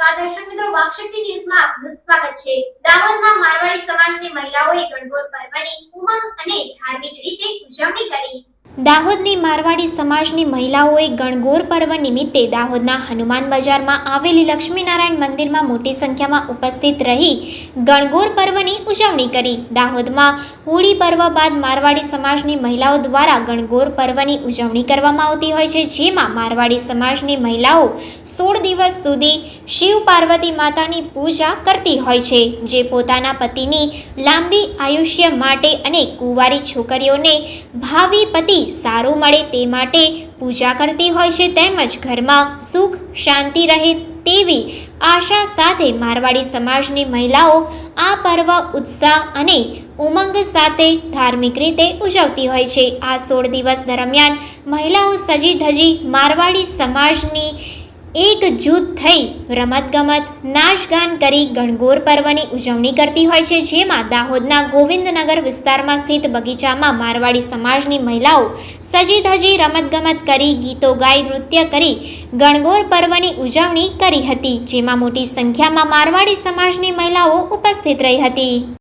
નમસ્કાર દર્શક છે. દાહોદમાં મારવાડી સમાજની મહિલાઓએ ગણગોર પર્વની ઉમંગ અને ધાર્મિક રીતે ઉજવણી કરી. દાહોદની મારવાડી સમાજની મહિલાઓએ ગણગોર પર્વ નિમિત્તે દાહોદના હનુમાન બજારમાં આવેલી લક્ષ્મીનારાયણ મંદિરમાં મોટી સંખ્યામાં ઉપસ્થિત રહી ગણગોર પર્વની ઉજવણી કરી. દાહોદમાં હોળી પર્વ બાદ મારવાડી સમાજની મહિલાઓ દ્વારા ગણગોર પર્વની ઉજવણી કરવામાં આવતી હોય છે, જેમાં મારવાડી સમાજની મહિલાઓ સોળ દિવસ સુધી શિવ પાર્વતી માતાની પૂજા કરતી હોય છે, જે પોતાના પતિની લાંબી આયુષ્ય માટે અને કુંવારી છોકરીઓને ભાવિ પતિ સારું મળે તે માટે પૂજા કરતી હોય છે તેમજ ઘરમાં સુખ, શાંતિ રહે તેવી આશા સાથે મારવાડી સમાજની મહિલાઓ આ પર્વ, ઉત્સાહ અને ઉમંગ સાથે ધાર્મિક રીતે ઉજવતી હોય છે. આ સોળ દિવસ દરમિયાન મહિલાઓ સજી ધજી મારવાડી સમાજની એક જૂથ થઈ રમતગમત, નાચગાન કરી ગણગોર પર્વની ઉજવણી કરતી હોય છે, જેમાં દાહોદના ગોવિંદનગર વિસ્તારમાં સ્થિત બગીચામાં મારવાડી સમાજની મહિલાઓ સજી ધજી રમતગમત કરી, ગીતો ગાઈ, નૃત્ય કરી ગણગોર પર્વની ઉજવણી કરી હતી, જેમાં મોટી સંખ્યામાં મારવાડી સમાજની મહિલાઓ ઉપસ્થિત રહી હતી.